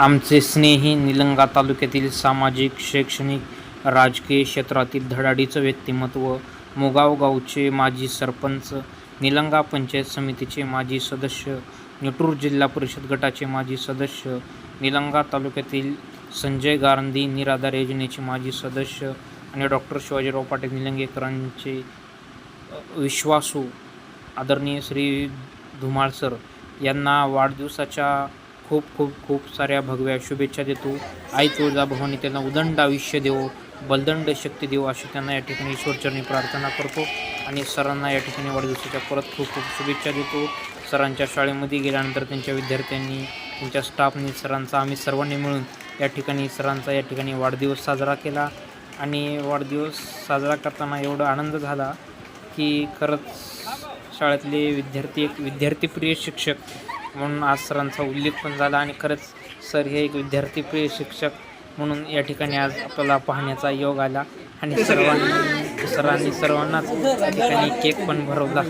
आमचे स्नेही निलंगा तालुक्यातील सामाजिक शैक्षणिक राजकीय क्षेत्रातील धडाडीचं व्यक्तिमत्व मोगाव गावचे माजी सरपंच निलंगा पंचायत समितीचे माजी सदस्य निटूर जिल्हा परिषद गटाचे माजी सदस्य निलंगा तालुक्यातील संजय गारंदी निराधार योजनेचे माजी सदस्य आणि डॉक्टर शिवाजीराव पाटील निलंगेकरांचे विश्वासू आदरणीय श्री धुमाळ सर यांना वाढदिवसाच्या खूप खूप खूप साऱ्या भगव्या शुभेच्छा देतो. आई तुळजाभवानी त्यांना उदंड आयुष्य देवो बलदंड शक्ती देवो अशी त्यांना या ठिकाणी ईश्वरचरणी प्रार्थना करतो. आणि सरांना या ठिकाणी वाढदिवसाच्या परत खूप खूप शुभेच्छा देतो. सरांच्या शाळेमध्ये गेल्यानंतर त्यांच्या विद्यार्थ्यांनी त्यांच्या स्टाफनी सरांचा आम्ही सर्वांनी मिळून या ठिकाणी सरांचा या ठिकाणी वाढदिवस साजरा केला. आणि वाढदिवस साजरा करताना एवढा आनंद झाला की खरंच शाळेतले विद्यार्थी एक विद्यार्थीप्रिय शिक्षक म्हणून आज सरांचा उल्लेख पण झाला आणि खरंच सर हे एक विद्यार्थीप्रिय शिक्षक म्हणून या ठिकाणी आज आपल्याला पाहण्याचा योग आला. आणि सर्वांनी सरांनी सर्वांनाच या ठिकाणी केक पण भरवला.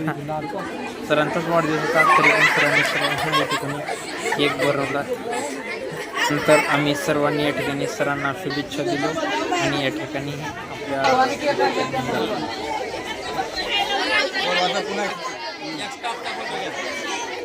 सरांचाच वाढदिवस होता तरी पण सरांनी सर्वांना या ठिकाणी केक भरवला. नंतर आम्ही सर्वांनी या ठिकाणी सरांना शुभेच्छा दिलो आणि या ठिकाणी आपल्या